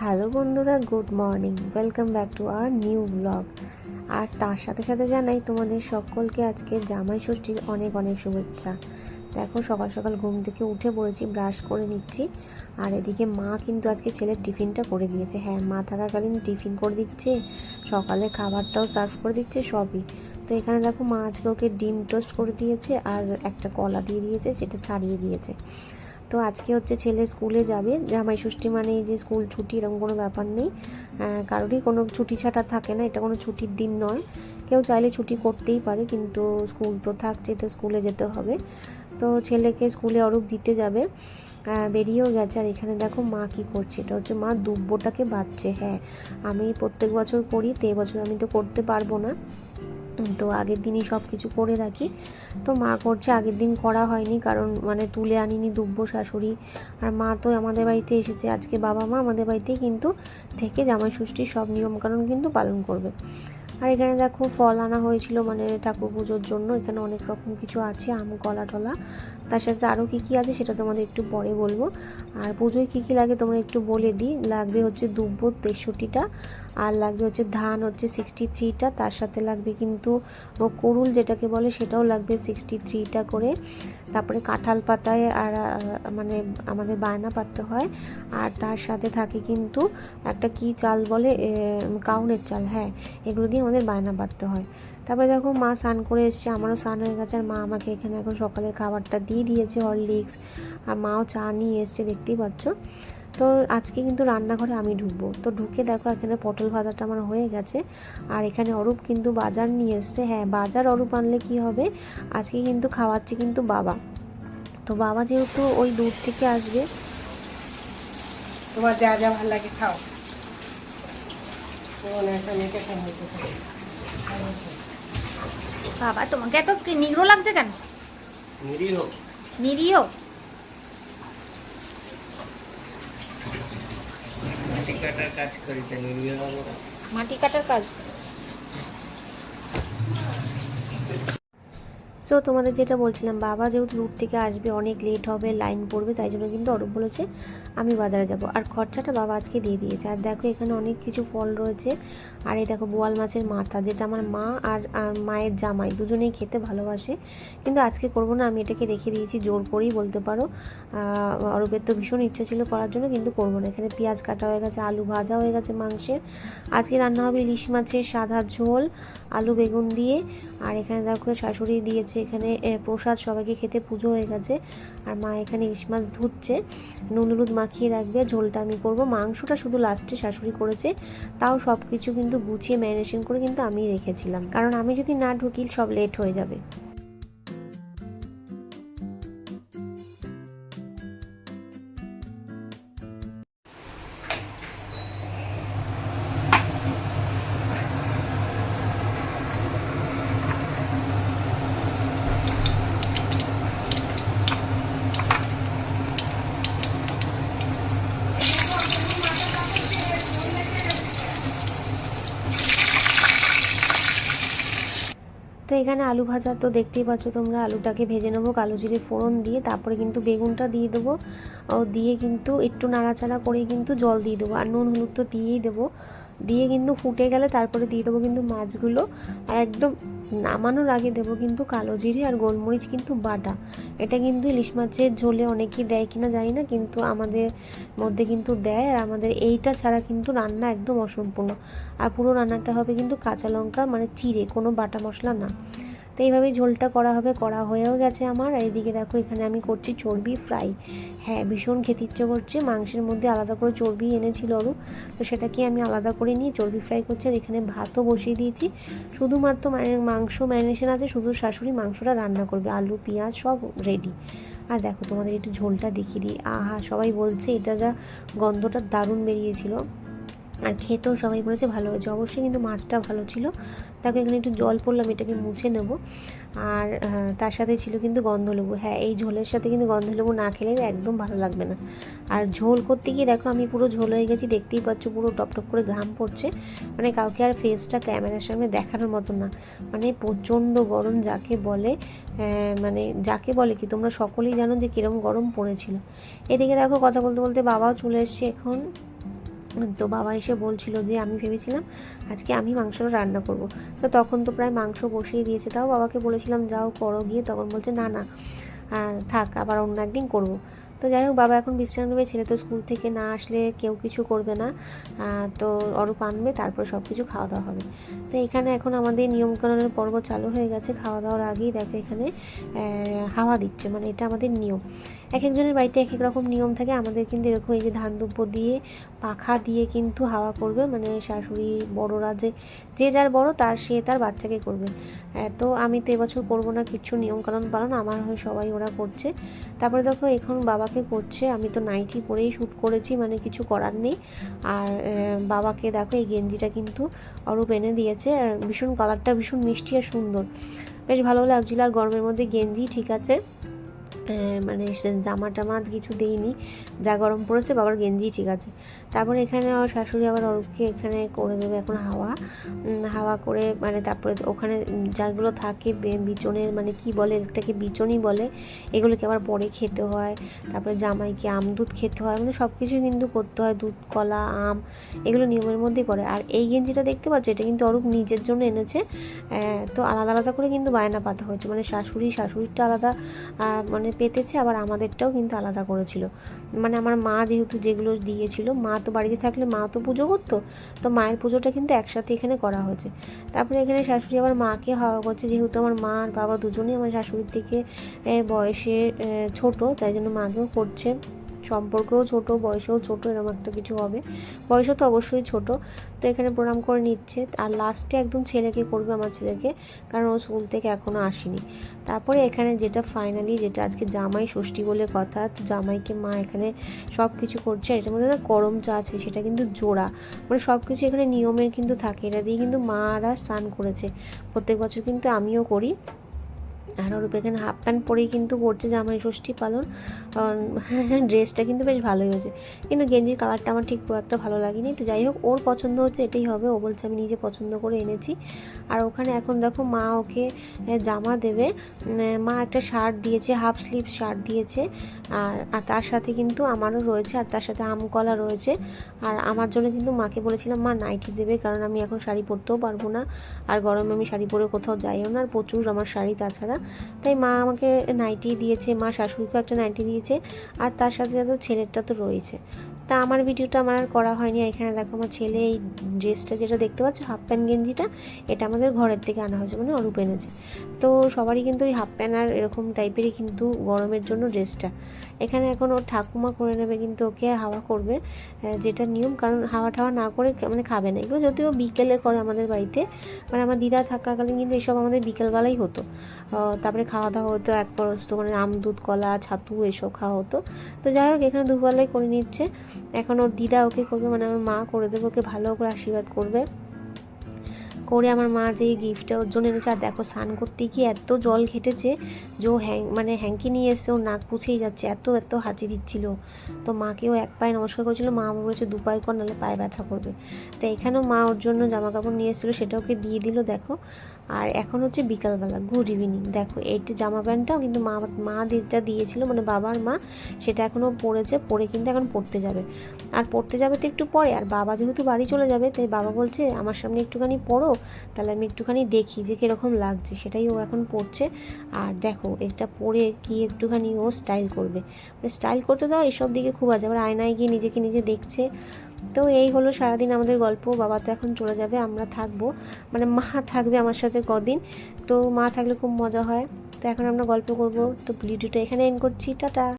Hello বন্ধুরা, good morning. Welcome back to our new blog. আর তার সাথে সাথে জানাই তোমাদের সকলকে আজকে জামাই ষষ্ঠীর অনেক অনেক শুভেচ্ছা। দেখো, সকাল সকাল ঘুম থেকে উঠে পড়েছি, ব্রাশ করে নিচ্ছি। আর এদিকে মা কিন্তু আজকে ছেলের টিফিনটা করে দিয়েছে। হ্যাঁ মা থাকাকালীন টিফিন করে দিচ্ছে, সকালে খাবারটাও সার্ভ করে দিচ্ছে সবই। তো এখানে দেখো, মা আজকে ওকে ডিম টোস্ট করে দিয়েছে আর একটা কলা দিয়ে দিয়েছে, সেটা ছাড়িয়ে দিয়েছে। তো আজকে হচ্ছে ছেলে স্কুলে যাবে। জামাই ষষ্ঠী মানে যে স্কুল ছুটি এরকম কোনো ব্যাপার নেই। কারোরই কোনো ছুটি ছাটা থাকে না, এটা কোনো ছুটির দিন নয়। কেউ চাইলে ছুটি করতেই পারে, কিন্তু স্কুল তো থাকছে, তো স্কুলে যেতে হবে। তো ছেলেকে স্কুলে অরূপ দিতে যাবে। বেরিয়েও গেছে। আর এখানে দেখো মা কি করছে। এটা হচ্ছে মা দুব্বটাকে বাচ্ছে হ্যাঁ। আমি প্রত্যেক বছর করি, তো এবছর আমি তো করতে পারব না। তো আগের দিনই সব কিছু করে রাখি। তো মা করছে, আগের দিন করা হয়নি কারণ মানে তুলে আনিনি দুব্ব শাশুড়ি। আর মা তো আমাদের বাড়িতে এসেছে, আজকে বাবা মা আমাদের বাড়িতেই কিন্তু থেকে জামাই ষষ্ঠীর সব নিয়মকানুন কিন্তু পালন করবে। আর এখানে দেখো ফল আনা হয়েছিল মানে ঠাকুর পুজোর জন্য। এখানে অনেক রকম কিছু আছে, আম, কলা, টলা। তার সাথে আরও কী কী আছে সেটা তোমাদের একটু পরে বলব। আর পুজোয় কী কী লাগে তোমরা একটু বলে দিই। লাগবে হচ্ছে দুব্ব তেষট্টিটা, আর লাগবে হচ্ছে ধান হচ্ছে সিক্সটি থ্রিটা তার সাথে লাগবে কিন্তু করুল যেটাকে বলে সেটাও লাগবে সিক্সটি থ্রিটা করে। তারপরে কাঁঠাল পাতায় আর মানে আমাদের বায়না পাততে হয়। আর তার সাথে থাকে কিন্তু একটা কি চাল বলে কাউনের চাল হ্যাঁ এগুলো দিয়ে আমাদের বায়না পাততে হয়। তারপরে দেখো মা স্নান করে এসছে, আমারও স্নান হয়ে গেছে, আর মা আমাকে এখানে এখন সকালের খাবারটা দিয়ে দিয়েছে, হরলিক্স, আর মাও চা নিয়ে এসছে, দেখতেই পাচ্ছ। তো আজকে কিন্তু রান্নাঘরে আমি ঢুকবো। তো ঢুকে দেখো এখানে পটল ভাজাটা আমার হয়ে গেছে। আর এখানে অরূপ কিন্তু বাজার নিয়ে এসছে। হ্যাঁ বাজার অরূপ আনলে কি হবে? আজকে কিন্তু খাওয়াচ্ছে কিন্তু বাবা। তো বাবা যেহেতু ওই দূর থেকে আসবে। তোমার যা যা ভালো লাগে খাও। বাবা তোমাকে এত কি নিগ্রো লাগছে কেন? নিরীহ? নিরীহ? কাটার কাজ করি তা নিরীহ হব না। মাটি কাটার কাজ সো তোমাদের যেটা বলছিলাম, বাবা যেহেতু দূর থেকে আসবে, অনেক লেট হবে লাইন পড়বে, তাই জন্য কিন্তু অরূপ বলেছে, আমি বাজারে যাব। আর খরচাটা বাবা আজকে দিয়ে দিয়েছে। আর দেখো, এখানে অনেক কিছু ফল রয়েছে। আর এই দেখো, বোয়াল মাছের মাথা, যেটা আমার মা আর মায়ের জামাই দুজনেই খেতে ভালোবাসে। কিন্তু আজকে করব না, আমি এটাকে রেখে দিয়েছি, জোর করেই বলতে পারো। অরূপের তো ভীষণ ইচ্ছা ছিল করার জন্য, কিন্তু করব না। এখানে পেঁয়াজ কাটা হয়ে গেছে, আলু ভাজা হয়ে গেছে মাংসের। আজকে রান্না হবে ইলিশ মাছের সাদা ঝোল, আলু বেগুন দিয়ে। আর এখানে দেখো, শাশুড়ি দিয়েছে এখানে এ, প্রসাদ সবাইকে খেতে পুজো হয়ে গেছে। আর মা এখানে ইলিশ মাছ ধুচ্ছে নুন হলুদ মাখিয়ে রাখবে ঝোলটা আমি করব। মাংসটা শুধু লাস্টে শাশুড়ি করেছে তাও সব কিছু কিন্তু গুছিয়ে ম্যারিনেশন করে কিন্তু আমি রেখেছিলাম। কারণ আমি যদি না ঢুকি সব লেট হয়ে যাবে। তো এখানে আলু ভাজা তো দেখতেই পাচ্ছ তোমরা। আলুটাকে ভেজে নেব, কালো জিরে ফোড়ন দিয়ে, তারপরে কিন্তু বেগুনটা দিয়ে দেবো। দিয়ে কিন্তু একটু নাড়াচাড়া করে কিন্তু জল দিয়ে দেবো, আর নুন হলুদ তো দিয়েই দেবো। দিয়ে কিন্তু ফুটে গেলে তারপরে দিয়ে দেবো কিন্তু মাছগুলো। আর একদম নামানোর আগে দেবো কিন্তু কালো জিরে আর গোলমরিচ কিন্তু বাটা। এটা কিন্তু ইলিশ মাছের ঝোলে অনেকেই দেয় কিনা জানি না, কিন্তু আমাদের মধ্যে কিন্তু দেয়। আর আমাদের এইটা ছাড়া কিন্তু রান্না একদম অসম্পূর্ণ। আর পুরো রান্নাটা হবে কিন্তু কাঁচা লঙ্কা মানে চিড়ে, কোনো বাটা মশলা না। তো এইভাবেই ঝোলটা করা হবে, করা হয়েও গেছে আমার। আর এইদিকে দেখো, এখানে আমি করছি চর্বি ফ্রাই হ্যাঁ ভীষণ খেতে ইচ্ছে করছে, মাংসের মধ্যে আলাদা করে চর্বি এনেছিল ওরও। তো সেটাকে আমি আলাদা করে নিয়ে চর্বি ফ্রাই করছি, আর এখানে ভাতও বসিয়ে দিয়েছি। শুধুমাত্র মানে মাংস ম্যারিনেশন আছে, শুধু শাশুড়ি মাংসটা রান্না করবে, আলু, পেঁয়াজ সব রেডি আর দেখো, তোমাদের একটু ঝোলটা দেখিয়ে দিই। আহা, সবাই বলছে এটা যা গন্ধটা দারুণ বেরিয়েছিল। আর খেতেও সবাই বলেছে ভালো হয়েছে। অবশ্যই কিন্তু মাছটা ভালো ছিল। তাকে এখানে একটু জল পড়লাম, এটাকে মুছে নেব। আর তার সাথে ছিল কিন্তু গন্ধলেবু। হ্যাঁ এই ঝোলের সাথে কিন্তু গন্ধলেবু না খেলে একদম ভালো লাগবে না। আর ঝোল করতে গিয়ে দেখো, আমি পুরো ঝোল হয়ে গেছি, দেখতেই পাচ্ছ পুরো টপ টপ করে ঘাম পড়ছে। মানে কাউকে আর ফেসটা ক্যামেরার সামনে দেখানোর মতো না। মানে প্রচণ্ড গরম যাকে বলে মানে যাকে বলে কি, তোমরা সকলেই জানো যে কীরকম গরম পড়েছিল। এদিকে দেখো কথা বলতে বলতে বাবাও চলে এসছে এখন। তো বাবা এসে বলছিল যে, আমি ভেবেছিলাম আজকে আমি মাংস রান্না করব। তো তখন তো প্রায় মাংস বসিয়ে দিয়েছে। তাও বাবাকে বলেছিলাম, যাও, করো গিয়ে। তখন বলছে, না না থাক, আবার অন্য একদিন করব। তো যাই হোক, বাবা এখন বিশ্রাম নেবে। ছেলে তো স্কুল থেকে না আসলে কেউ কিছু করবে না। তো অরূপ আনবে, তারপরে সব কিছু খাওয়া দাওয়া হবে। তো এখানে এখন আমাদের নিয়মকানুনের পর্ব চালু হয়ে গেছে। খাওয়া দাওয়ার আগেই দেখো এখানে হাওয়া দিচ্ছে। মানে এটা আমাদের নিয়ম। এক একজনের বাড়িতে এক এক রকম নিয়ম থাকে। আমাদের কিন্তু এরকম এই যে ধান দুব্য দিয়ে পাখা দিয়ে কিন্তু হাওয়া করবে। মানে শাশুড়ি বড়রা যে যে যার বড় তার সে তার বাচ্চাকে করবে। আহ, তো আমি তো এবছর করব না কিছু নিয়মকানুন পালন। আমার হয়ে সবাই ওরা করছে। তারপরে দেখো এখন বাবাকে করছে। আমি তো নাইটি পরেই শ্যুট করেছি মানে কিছু করার নেই। আর বাবাকে দেখো এই গেঞ্জিটা কিন্তু অরূপ এনে দিয়েছে। আর ভীষণ কালারটা ভীষণ মিষ্টি আর সুন্দর। বেশ ভালো লাগছিল। আর গরমের মধ্যে গেঞ্জি ঠিক আছে। মানে জামা টামা কিছু দেইনি। যা গরম পড়েছে, বাবার গেঞ্জি ঠিক আছে। তারপরে এখানে আমার শাশুড়ি আবার অরূপকে এখানে করে দেবে এখন হাওয়া। হাওয়া করে মানে তারপরে ওখানে যাগুলো থাকে বিচনের মানে কি বলে, এটাকে বিচনই বলে, এগুলোকে আবার পরে খেতে হয়। তারপরে জামাইকে আম, দুধ খেতে হয় মানে সব কিছুই কিন্তু করতে হয়, দুধ, কলা, আম, এগুলো নিয়মের মধ্যেই পড়ে। আর এই গেঞ্জিটা দেখতে পাচ্ছ, এটা কিন্তু অরূপ নিজের জন্য এনেছে। তো আলাদা আলাদা করে কিন্তু বায়না পাতা হয়েছে। মানে শাশুড়ি, শাশুড়িরটা আলাদা মানে পেতেছে, আবার আমাদেরটাও কিন্তু আলাদা করেছিল। মানে আমার মা যেহেতু যেগুলো দিয়েছিল, মা তো বাড়িতে থাকলে মা তো পুজো করতো, তো মায়ের পুজোটা কিন্তু একসাথে এখানে করা হয়েছে। তারপরে এখানে শাশুড়ি আবার মাকে হাওয়া করছে, যেহেতু আমার মা আর বাবা দুজনেই আমার শাশুড়ির থেকে বয়সে ছোট, তাই জন্য মাকেও করছে। সম্পর্কেও ছোট, বয়সেও ছোট, এরকম একটা কিছু হবে। বয়সও তো অবশ্যই ছোট। তো এখানে প্রণাম করে নিচ্ছে। আর লাস্টে একদম ছেলেকে করবে আমার ছেলেকে, কারণ ও স্কুল থেকে এখনও আসেনি। তারপরে এখানে যেটা ফাইনালি যেটা আজকে জামাই ষষ্ঠী বলে কথা, তো জামাইকে মা এখানে সব কিছু করছে। আর এটার মধ্যে না করম চা আছে, সেটা কিন্তু জোড়া। মানে সব কিছু এখানে নিয়মের কিন্তু থাকে। এটা দিয়ে কিন্তু মারা স্নান করেছে। প্রত্যেক বছর কিন্তু আমিও করি। আর ওর এখানে হাফ প্যান্ট পরেই কিন্তু করছে জামাই ষষ্ঠী পালন। ড্রেসটা কিন্তু বেশ ভালোই হয়েছে। কিন্তু গেঞ্জির কালারটা আমার ঠিক খুব একটা ভালো লাগেনি। তো যাই হোক, ওর পছন্দ হচ্ছে এটাই হবে। ও বলছে, আমি নিজে পছন্দ করে এনেছি। আর ওখানে এখন দেখো মা ওকে জামা দেবে। মা একটা শার্ট দিয়েছে হাফ স্লিভ শার্ট দিয়েছে। আর আর তার সাথে কিন্তু আমারও রয়েছে, আর তার সাথে আম কলা রয়েছে। আর আমার জন্য কিন্তু মাকে বলেছিলাম, মা নাইটি দেবে, কারণ আমি এখন শাড়ি পরতেও পারব না। আর গরমে আমি শাড়ি পরে কোথাও যাইও না। আর প্রচুর আমার শাড়ি তাছাড়া। তাই মা আমাকে নাইটি দিয়েছে, মা শাশুড়িকে একটা নাইটি দিয়েছে, আর তার সাথে সাথে ছেলেরটা তো রয়েছে। তা আমার ভিডিওটা আমার আর করা হয়নি। এখানে দেখো আমার ছেলে এই ড্রেসটা যেটা দেখতে পাচ্ছ হাফ প্যান্ট গেঞ্জিটা, এটা আমাদের ঘরের থেকে আনা হয়েছে মানে অরূপ এনেছে। তো সবারই কিন্তু ওই হাফ প্যান্ট আর এরকম টাইপেরই কিন্তু গরমের জন্য ড্রেসটা। এখানে এখন ওর ঠাকুমা করে নেবে কিন্তু ওকে হাওয়া করবে যেটা নিয়ম, কারণ হাওয়া টাওয়া না করে মানে খাবে না। এগুলো যদিও বিকেলে করে আমাদের বাড়িতে মানে আমার দিদা থাকাকালীন কিন্তু এসব আমাদের বিকেলবেলাই হতো। তারপরে খাওয়া দাওয়া হতো এক পরস্ত মানে আম, দুধ, কলা, ছাতু, এসব খাওয়া হতো। তো যাই হোক, এখানে দুবেলাই করে নিচ্ছে। এখন ওর দিদা ওকে করবে মানে আমার মা করে দেবে, ওকে ভালো করে আশীর্বাদ করবে। করে আমার মা যে গিফটটা ওর জন্য এনেছে, আর দেখো স্নান করতে গিয়ে এত জল ঘেটেছে যে ও হ্যাং মানে হ্যাঙ্কি নিয়ে এসে ওর নাক পুছেই যাচ্ছে, এত এত হাঁচি দিচ্ছিল। তো মাকেও এক পায়ে নমস্কার করেছিল, মা বলেছে, দু পায়ে কর, নাহলে পায়ে ব্যথা করবে। তো এখানেও মা ওর জন্য জামা কাপড় নিয়ে এসেছিল, সেটা ওকে দিয়ে দিল, দেখো। আর এখন হচ্ছে বিকালবেলা গুড ইভিনিং দেখো এইটা জামা প্যান্টটাও কিন্তু মা মা যেটা দিয়েছিল মানে বাবার মা, সেটা এখনও পরেছে পরে কিন্তু এখন পড়তে যাবে। আর পড়তে যাবে তো একটু পরে, আর বাবা যেহেতু বাড়ি চলে যাবে, তাই বাবা বলছে, আমার সামনে একটুখানি পড়ো, তাহলে আমি একটুখানি দেখি যে কীরকম লাগছে। সেটাই ও এখন পড়ছে। আর দেখো, এটা পরে কি একটুখানি ও স্টাইল করবে। মানে স্টাইল করতে দাও এসব দিকে খুব আছে, আবার আয়নায় গিয়ে নিজেকে নিজে দেখছে। তো এই হলো সারাদিন আমাদের গল্প। বাবা তো এখন চলে যাবে, আমরা থাকব। মানে মা থাকবে আমার সাথে কদিন। তো মা থাকলে খুব মজা হয়। তো এখন আমরা গল্প করব। তো ভিডিওটা এখানে এন্ড করছি। টাটা।